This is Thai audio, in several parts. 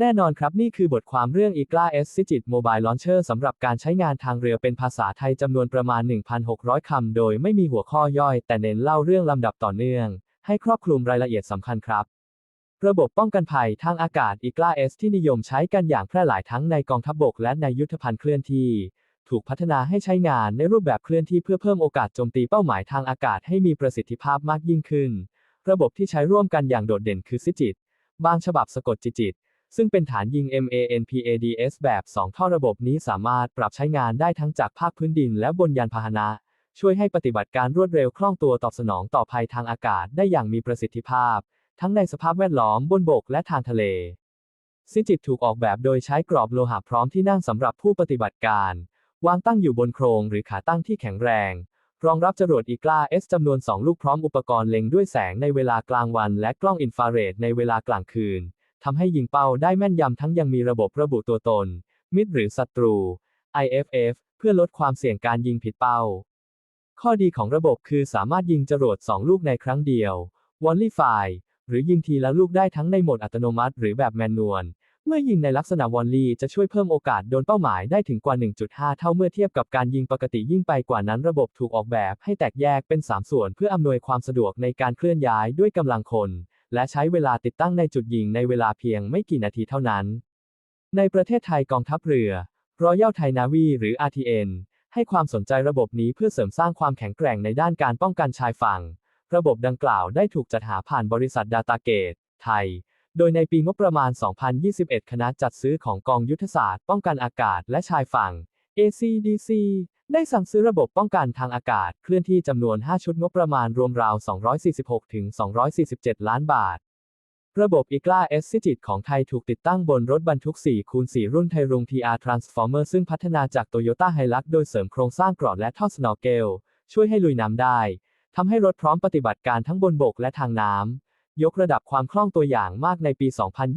แน่นอนครับนี่คือบทความเรื่อง IGLA S Sigit Mobile Launcher สำหรับการใช้งานทางเรือเป็นภาษาไทยจำนวนประมาณ 1,600 คำ โดยไม่มีหัวข้อย่อย แต่เน้นเล่าเรื่องลำดับต่อเนื่อง ให้ครอบคลุมรายละเอียดสำคัญครับ ระบบป้องกันภัยทางอากาศ IGLA S ที่นิยมใช้กันอย่างแพร่หลายทั้งในกองทัพบบกและในยุทธภัณฑ์เคลื่อนที่ ถูกพัฒนาให้ใช้งานในรูปแบบเคลื่อนที่เพื่อเพิ่มโอกาสโจมตีเป้าหมายทางอากาศให้มีประสิทธิภาพมากยิ่งขึ้น ระบบที่ใช้ร่วมกันอย่างโดดเด่นคือซิจิต บางฉบับสะกดจิจิต ซึ่งเป็นฐานยิง MANPADS แบบ 2 ท่อระบบนี้สามารถปรับใช้งานได้ทั้งจากภาคพื้นดินและบนยานพาหนะ ช่วยให้ปฏิบัติการรวดเร็วคล่องตัวตอบสนองต่อภัยทางอากาศได้อย่างมีประสิทธิภาพ ทั้งในสภาพแวดล้อมบนบกและทางทะเล ซิจิตถูกออกแบบโดยใช้กรอบโลหะพร้อมที่นั่งสำหรับผู้ปฏิบัติการ วางตั้งอยู่บนโครงหรือขาตั้งที่แข็งแรง รองรับจรวดอีกล้า S จำนวน 2 ลูกพร้อมอุปกรณ์เล็งด้วยแสงในเวลากลางวัน และกล้องอินฟราเรดในเวลากลางคืน ทำให้ยิงเป้าได้แม่นยำทั้งยังมีระบบระบุตัวตน มิตรหรือศัตรู IFF เพื่อลดความเสี่ยงการยิงผิดเป้า ข้อดีของระบบคือสามารถยิงจรวด 2 ลูกในครั้งเดียว w o n l y f i หรือยิงทีละลูกได้ทั้งในโหมดอัตโนมัติ หรือแบบแมนนวล เมื่อยิงในลักษณะวอลลีจะช่วยเพิ่มโอกาสโดนเป้าหมายได้ถึงกว่า 1.5 เท่าเมื่อเทียบกับการยิงปกติยิ่งไปกว่านั้นระบบถูกออกแบบให้แตกแยกเป็น 3 ส่วนเพื่ออำนวยความสะดวกในการเคลื่อนย้ายด้วยกำลังคน และใช้เวลาติดตั้งในจุดยิงในเวลาเพียงไม่กี่นาทีเท่านั้น ในประเทศไทยกองทัพเรือ Royal Thai Navy หรือ RTN ให้ความสนใจระบบนี้เพื่อเสริมสร้างความแข็งแกร่งในด้านการป้องกันชายฝั่ง ระบบดังกล่าวได้ถูกจัดหาผ่านบริษัท Datagate ไทย โดยในปีงบประมาณ 2021 คณะจัดซื้อของกองยุทธศาสตร์ ป้องกันอากาศและชายฝั่ง ACDC ได้สั่งซื้อระบบป้องกันทางอากาศเคลื่อนที่จำนวน 5 ชุดงบประมาณรวมราว 246-247 ล้านบาท ระบบอีกล้า S ซิจิตของไทยถูกติดตั้งบนรถบรรทุก 4 คูณ 4 รุ่นไทยรุง TR Transformer ซึ่งพัฒนาจาก Toyota Hilux โดยเสริมโครงสร้างกรอดและท่อสนอเกล ช่วยให้ลุยน้ำได้ ทำให้รถพร้อมปฏิบัติการทั้งบนบกและทางน้ำ ยกระดับความคล่องตัวอย่างมากในปี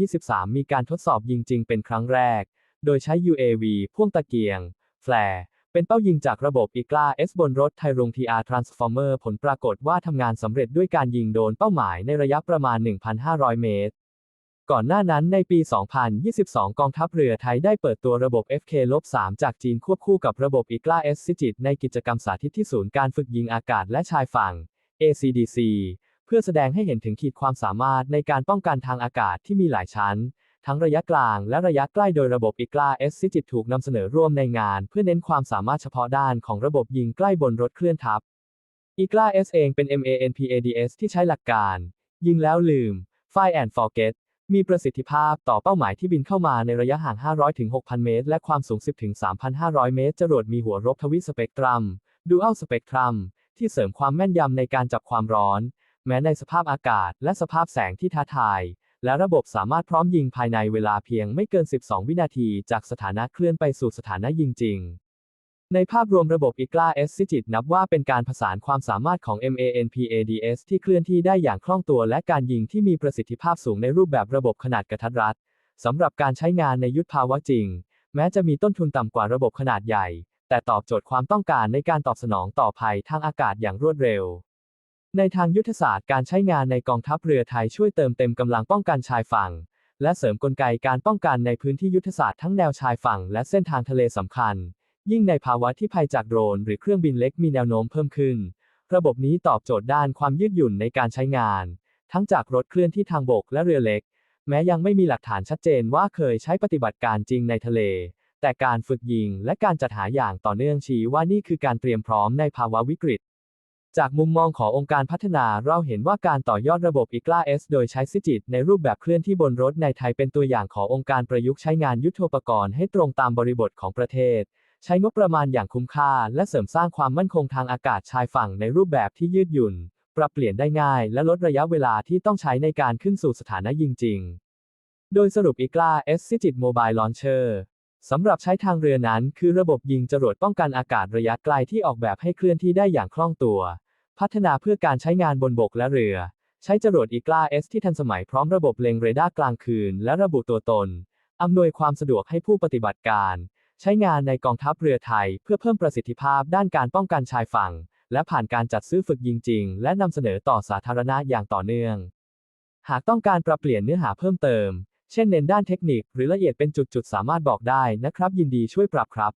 2023 มีการทดสอบยิงจริงเป็นครั้งแรก โดยใช้ UAV พ่วงตะเกียง แฟลร์ เป็นเป้ายิงจากระบบอีกล้า S บนรถไทยรุง TR Transformer ผลปรากฏว่าทำงานสำเร็จด้วยการยิงโดนเป้าหมายในระยะประมาณ 1,500 เมตร ก่อนหน้านั้นในปี 2022 กองทัพเรือไทยได้เปิดตัวระบบ FK-3 จากจีนควบคู่กับระบบอีกล้า S ซิจิตในกิจกรรมสาธิตที่ศูนย์การฝึกยิงอากาศและชายฝั่ง ACDC เพื่อแสดงให้เห็นถึงขีดความสามารถในการป้องกันทางอากาศที่มีหลายชั้น ทั้งระยะกลางและระยะใกล้โดยระบบอีกล้า S ซิจิตถูกนำเสนอร่วมในงาน เพื่อเน้นความสามารถเฉพาะด้านของระบบยิงใกล้บนรถเคลื่อนทัพอีกล้า S เองเป็น MANPADS ที่ใช้หลักการ ยิงแล้วลืม Fire and Forget มีประสิทธิภาพต่อเป้าหมายที่บินเข้ามาในระยะห่าง 500-6,000 เมตร และความสูง 10-3,500 เมตร จรวดมีหัวรบทวิสเปกตรัม Dual Spectrum ที่เสริมความแม่นยำในการจับความร้อน แม้ในสภาพอากาศและสภาพแสงที่ท้าทาย และระบบสามารถพร้อมยิงภายในเวลาเพียงไม่เกิน 12 วินาที จากสถานะเคลื่อนไปสู่สถานะยิงจริง ในภาพรวมระบบอีกล้า S ซิจิตนับว่าเป็นการผสานความสามารถของ MANPADS ที่เคลื่อนที่ได้อย่างคล่องตัว และการยิงที่มีประสิทธิภาพสูงในรูปแบบระบบขนาดกระทัดรัดสำหรับการใช้งานในยุทธภาวะจริง แม้จะมีต้นทุนต่ำกว่าระบบขนาดใหญ่ แต่ตอบโจทย์ความต้องการในการตอบสนองต่อภัยทางอากาศอย่างรวดเร็ว ในทางยุทธศาสตร์การใช้งานในกองทัพเรือไทยช่วยเติมเต็มกำลังป้องกันชายฝั่ง และเสริมกลไกการป้องกันในพื้นที่ยุทธศาสตร์ทั้งแนวชายฝั่งและเส้นทางทะเลสำคัญ ยิ่งในภาวะที่ภัยจากโดรนหรือเครื่องบินเล็กมีแนวโน้มเพิ่มขึ้น ระบบนี้ตอบโจทย์ด้านความยืดหยุ่นในการใช้งาน ทั้งจากรถเคลื่อนที่ทางบกและเรือเล็ก แม้ยังไม่มีหลักฐานชัดเจนว่าเคยใช้ปฏิบัติการจริงในทะเล แต่การฝึกยิงและการจัดหาอย่างต่อเนื่องชี้ว่านี่คือการเตรียมพร้อมในภาวะวิกฤต จากมุมมองขององค์การพัฒนาเราเห็นว่าการต่อยอดระบบอีกล้า S โดยใช้ซิจิต ในรูปแบบเคลื่อนที่บนรถในไทยเป็นตัวอย่างขององค์การประยุกต์ใช้งานยุทโธปกรณ์ให้ตรงตามบริบทของประเทศ ใช้งบประมาณอย่างคุ้มค่า และเสริมสร้างความมั่นคงทางอากาศชายฝั่งในรูปแบบที่ยืดหยุ่น ปรับเปลี่ยนได้ง่าย และลดระยะเวลาที่ต้องใช้ในการขึ้นสู่สถานะยิงจริง โดยสรุปอีกล้า S ซิจิตโม สำหรับใช้ทางเรือนั้น คือระบบยิงจรวดป้องกันอากาศระยะไกลที่ออกแบบให้เคลื่อนที่ได้อย่างคล่องตัว พัฒนาเพื่อการใช้งานบนบกและเรือ ใช้จรวดอีกล้า S ที่ทันสมัยพร้อมระบบเล็งเรดาร์กลางคืน และระบุตัวตน อำนวยความสะดวกให้ผู้ปฏิบัติการ ใช้งานในกองทัพเรือไทย เพื่อเพิ่มประสิทธิภาพด้านการป้องกันชายฝั่ง และผ่านการจัดซื้อฝึกยิงจริง และนำเสนอต่อสาธารณะอย่างต่อเนื่อง หากต้องการปรับเปลี่ยนเนื้อหาเพิ่มเติม เช่นเน้นด้านเทคนิค หรือละเอียดเป็นจุดๆ สามารถบอกได้นะครับ ยินดีช่วยปรับครับ